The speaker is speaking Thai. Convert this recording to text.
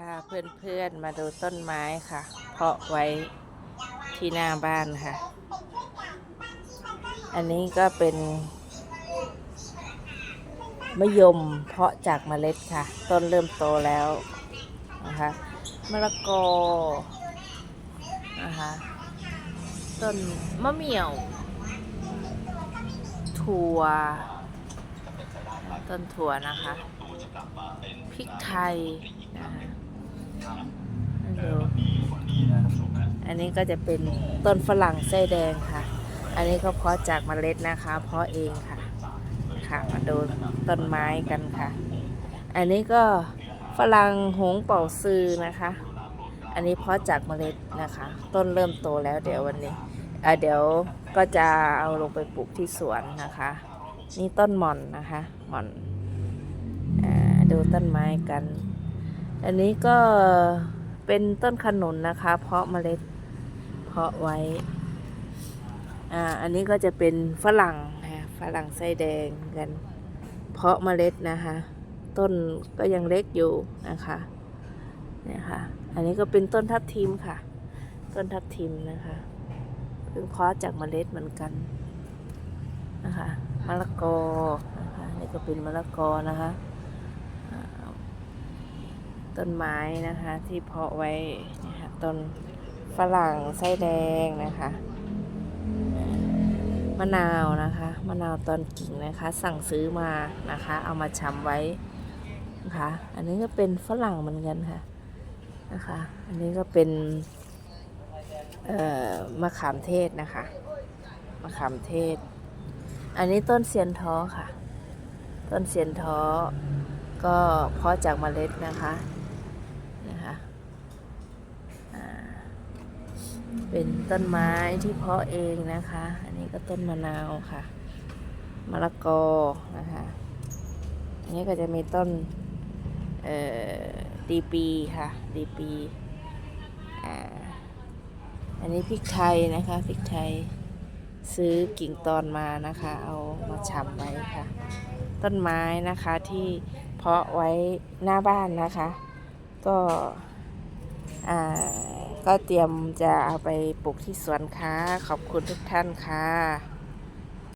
ค่ะเพื่อนๆมาดูต้นไม้ค่ะ เพาะไว้ที่หน้าบ้านค่ะ อันนี้ก็เป็นมะยมเพาะจากเมล็ดค่ะ ต้นเริ่มโตแล้วนะคะมะละกอนะคะต้นมะเหมี่ยว ถั่ว ต้นถั่วนะคะ พริกไทยนะคะ ดูอันนี้ก็จะเป็นต้นฝรั่งไส้แดงค่ะ อันนี้ก็เพาะจากเมล็ดนะคะ เพาะเองค่ะ ค่ะมาดูต้นไม้กันค่ะ อันนี้ก็ฝรั่งหงเป่าซือนะคะ อันนี้เพาะจากเมล็ดนะคะ ต้นเริ่มโตแล้วเดี๋ยววันนี้เดี๋ยวก็จะเอาลงไปปลูกที่สวนนะคะ นี่ต้นหม่อนนะคะหม่อนอดูต้นไม้กัน อันนี้ก็เป็นต้นขนุนนะคะ เพาะเมล็ดเพาะไว้ อ่า อันนี้ก็จะเป็นฝรั่งนะคะฝรั่งไส้แดงกัน เพาะเมล็ดนะคะ ต้นก็ยังเล็กอยู่นะคะเนี่ยค่ะ อันนี้ก็เป็นต้นทับทิมค่ะ ต้นทับทิมนะคะเพิ่งเพาะจากเมล็ดเหมือนกันนะคะมะละกอนะคะนี่ก็เป็นมะละกอนะคะ ต้นไม้นะคะที่เพาะไว้นะคะต้นฝรั่งไส้แดงนะคะ มะนาวนะคะ มะนาวตอนกิ่งนะคะ สั่งซื้อมานะคะ เอามาชำไว้นะคะ อันนี้ก็เป็นฝรั่งเหมือนกันค่ะนะคะ อันนี้ก็เป็นมะขามเทศนะคะมะขามเทศ อันนี้ต้นเซียนท้อค่ะ ต้นเซียนท้อก็เพาะจากเมล็ดนะคะ นะคะเป็นต้นไม้ที่เพาะเองนะคะ อันนี้ก็ต้นมะนาวค่ะ มะละกอนะคะ อันนี้ก็จะมีต้นเอ่อดีปีค่ะ ดีปีอ่าอันนี้พริกไทยนะคะ พริกไทยซื้อกิ่งตอนมานะคะ เอามาชำไว้ค่ะ ต้นไม้นะคะที่เพาะไว้หน้าบ้านนะคะ ก็อ่าก็เตรียมจะเอาไปปลูกที่สวนค่ะ ขอบคุณทุกท่านค่ะ